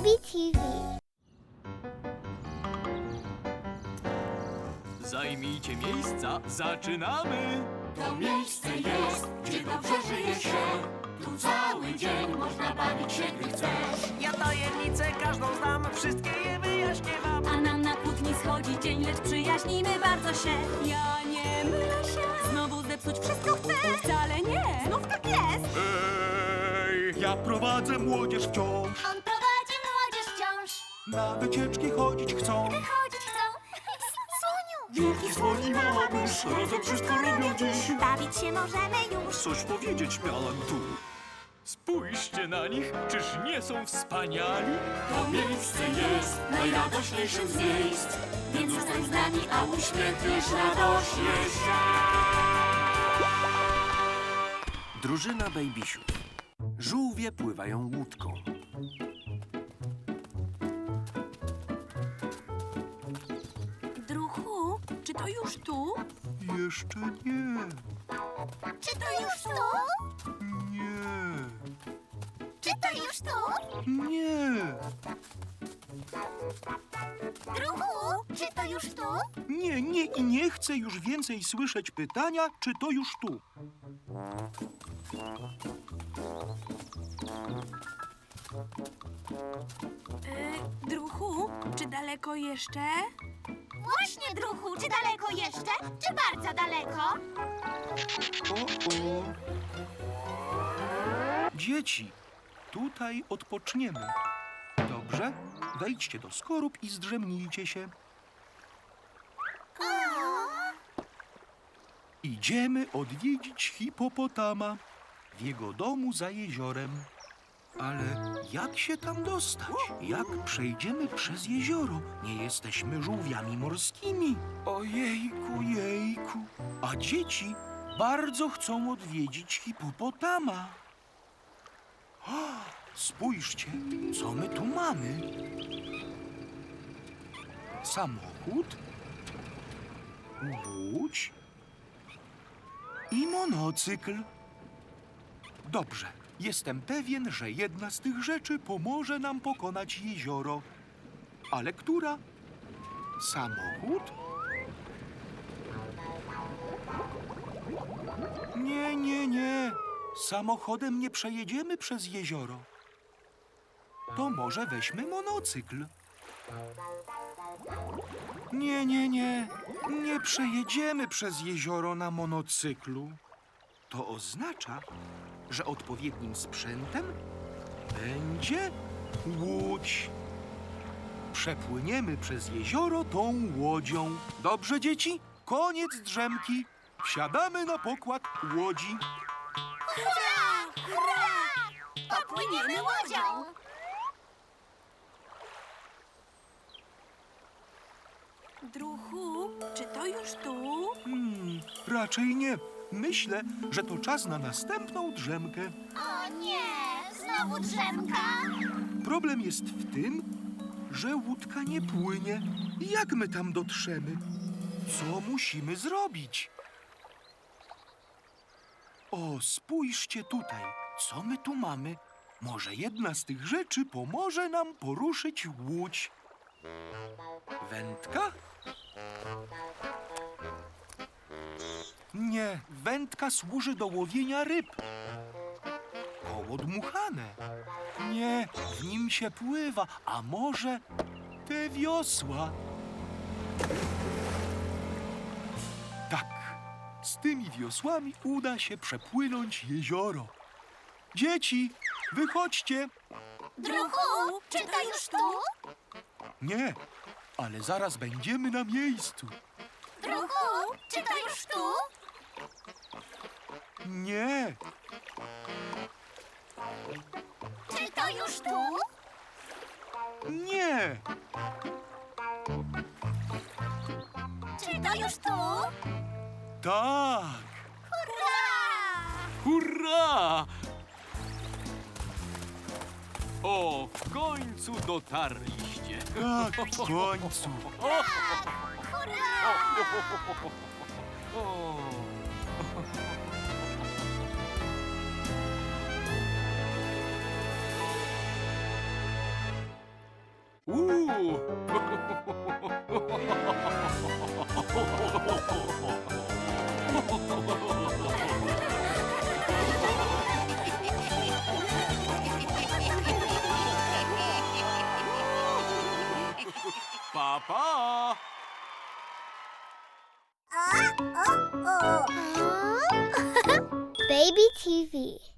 Baby TV. Zajmijcie miejsca, zaczynamy! To miejsce jest, gdzie dobrze żyje się. Tu cały dzień można bawić się, gdy chcesz. Ja tajemnicę każdą znam, wszystkie je wyjaśnię wam. A nam na kłótni schodzi dzień, lecz przyjaźnimy bardzo się. Ja nie mylę się, znowu zepsuć wszystko chcę. Wcale nie, znów tak jest. Ej, ja prowadzę młodzież wciąż. On. Na wycieczki chodzić chcą. Chodzić chcą. Słoniu! Wielki słoni mała mysz, razem wszystko robią dziś. Bawić się możemy już. Coś powiedzieć miałem tu. Spójrzcie na nich, czyż nie są wspaniali? To miejsce jest najradośniejszym z miejsc. Więc zostań z nami, a uśmiechniesz radośnie się. Drużyna Babysiów. Żółwie pływają łódką. To już tu? Jeszcze nie, Czy to już tu? nie, Czy to już tu? nie. Druhu, czy to już tu? Nie, nie i nie chcę już więcej słyszeć pytania, czy to już tu. E, druchu, czy daleko jeszcze? Właśnie, druhu, czy daleko jeszcze? Czy bardzo daleko? Dzieci, tutaj odpoczniemy. Dobrze? Wejdźcie do skorup i zdrzemnijcie się. Idziemy odwiedzić hipopotama w jego domu za jeziorem. Ale jak się tam dostać? Jak przejdziemy przez jezioro? Nie jesteśmy żółwiami morskimi. Ojejku, jejku. A dzieci bardzo chcą odwiedzić hipopotama. O, spójrzcie, co my tu mamy. Samochód, łódź i monocykl. Dobrze, jestem pewien, że jedna z tych rzeczy pomoże nam pokonać jezioro. Ale która? Samochód? Nie, nie, nie. Samochodem nie przejedziemy przez jezioro. To może weźmy monocykl. Nie, nie, nie. Nie przejedziemy przez jezioro na monocyklu. To oznacza, że odpowiednim sprzętem będzie łódź. Przepłyniemy przez jezioro tą łodzią. Dobrze, dzieci? Koniec drzemki. Wsiadamy na pokład łodzi. Hurra! Hurra! Popłyniemy łodzią! Druchu, czy to już tu? Hmm, raczej nie. Myślę, że to czas na następną drzemkę. O nie! Znowu drzemka! Problem jest w tym, że łódka nie płynie. Jak my tam dotrzemy? Co musimy zrobić? O, spójrzcie tutaj. Co my tu mamy? Może jedna z tych rzeczy pomoże nam poruszyć łódź. Wędka? Nie, wędka służy do łowienia ryb. Koło dmuchane. Nie, w nim się pływa, a może te wiosła? Tak, z tymi wiosłami uda się przepłynąć jezioro. Dzieci, wychodźcie. Druhu, czy to już tu? Nie, ale zaraz będziemy na miejscu. Druhu, czy to już tu? Nie, Czy to już tu? nie, Czy to już tu? tak. Hurra! Hurra! O, w końcu dotarliście. Tak, w końcu. Hurra! O. Papa! Baby TV.